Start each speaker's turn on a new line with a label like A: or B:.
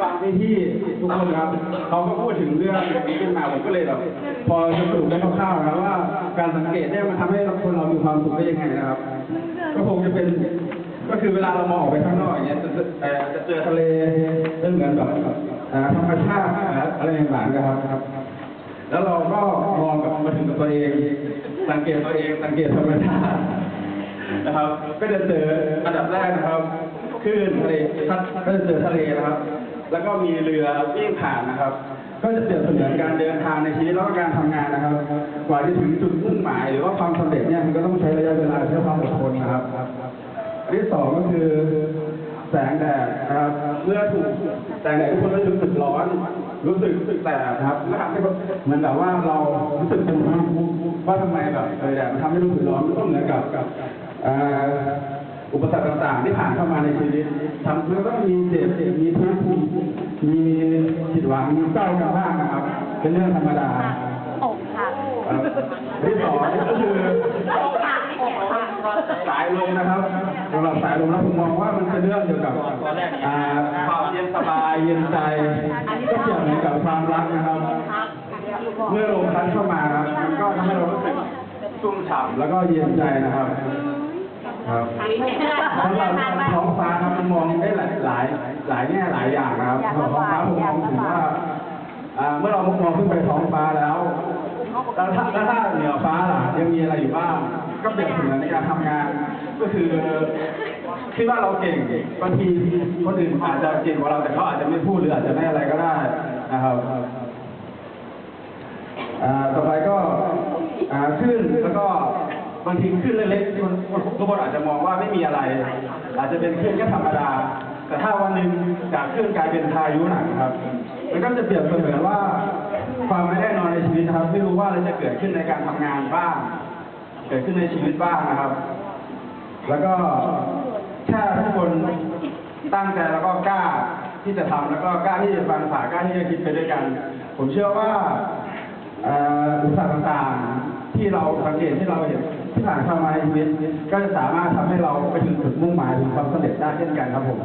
A: คนครับเขาก็พูดถึงเรื่องนี้ขึ้นมาผมก็เลยแบบพอจะสรุปได้คร่าวๆนะครับว่า การสังเกตเนี่ยมันทำให้คนเรามีความสุขได้ยังไงนะครับ ก็คงจะเป็นก็คือเวลาเรามองออกไปข้างนอกอย่างเงี้ยจะจะเอ่อจะเจอทะเลเป็นเหมือนแบบอ่าธรรมชาติอะไรต่างๆนะครับ แล้วเราก็มองกลับมาถึงกับตัวเอง สังเกตตัวเอง สังเกตธรรมชาตินะครับ ก็จะเจออันดับแรกนะครับคลื่นทะเลก็จะเจอทะเลนะครับ แล้วก็มีเรือวิ่งผ่านนะครับ ก็จะเปรียบเสมือนการเดินทางในชีวิตแล้วก็การทำงานนะครับ กว่าจะถึงจุดมุ่งหมาย หรือว่าความสำเร็จเนี่ยมันก็ต้องใช้ระยะเวลาใช้ความอดทนนะครับอันที่สองก็คือแสงแดดนะครับเมื่อถูกแสงแดดทุกคนก็รู้สึกร้อน รู้สึกรู้สึกแสบนะครับแล้วทำให้เหมือนแบบว่าเรารู้สึกเป็นว่าทำไมแบบแดดมันทำให้รู้สึกร้อนก็เหมือนกับกับอุปสรรคต่างๆ ที่ผ่านเข้ามาในชีวิตทำแล้วก็มีเจ็บมี หวังมีเศร้ากันบ้างนะครับ เป็นเรื่องธรรมดา
B: อกหัก
A: ครับที่สองก็คือ
B: อกหักอกหัก
A: สายลมนะครับสำหรับสายลมแล้วผมมองว่ามันเป็นเรื่องเกี่ยวกับอ่าความเย็นสบายเย็นใจก็เกี่ยวเหมือนกับความรักนะครับ เมื่อลมพัดเข้ามาครับมันก็ทำให้เรารู้สึกชุ่มฉ่ำแล้วก็เย็นใจนะครับ ครับสำหรับท้องฟ้าครับมันมองายหลายแง่หลายอย่างนะครับสำหรับท้องฟ้าผมมองถึงว่าอ่าเมื่อเรามองขึ้นไปท้องฟ้าแล้วแล้วถ้าแล้วถ้าเหนือฟ้าล่ะยังมีอะไรอยู่บ้าง ก็เปรียบเสมือนในการทำงาน ก็คือคิดว่าเราเก่งบางทีคนอื่นอาจจะเก่งกว่าเราแต่เขาอาจจะไม่พูดหรืออาจจะไม่อะไรก็ได้นะครับอ่าต่อไปก็อ่าขึ้นแล้วก็บางทีขึ้นเล็กๆที่มันทุกคนอาจจะมองว่าไม่มีอะไร อาจจะเป็นขึ้นแค่ธรรมดา แต่ถ้าวันหนึ่งจากขึ้นกลายเป็นพายุหนักครับ มันก็จะเปรียบเสมือนว่า ความไม่แน่นอนในชีวิตครับ ไม่รู้ว่าอะไรจะเกิดขึ้นในการทำงานบ้าง เกิดขึ้นในชีวิตบ้างนะครับ แล้วก็ถ้าทุกคนตั้งใจแล้วก็กล้าที่จะทำแล้วก็กล้าที่จะฟังสากล้าที่จะคิดไปด้วยกัน ผมเชื่อว่าอ่ออุปสรรคต่างๆที่เราสังเกตที่เราเห็นที่ผ่านเข้ามาในชีวิตก็จะสามารถทำให้เราไปถึงจุดมุ่งหมายถึงความสำเร็จได้เช่นกันครับผม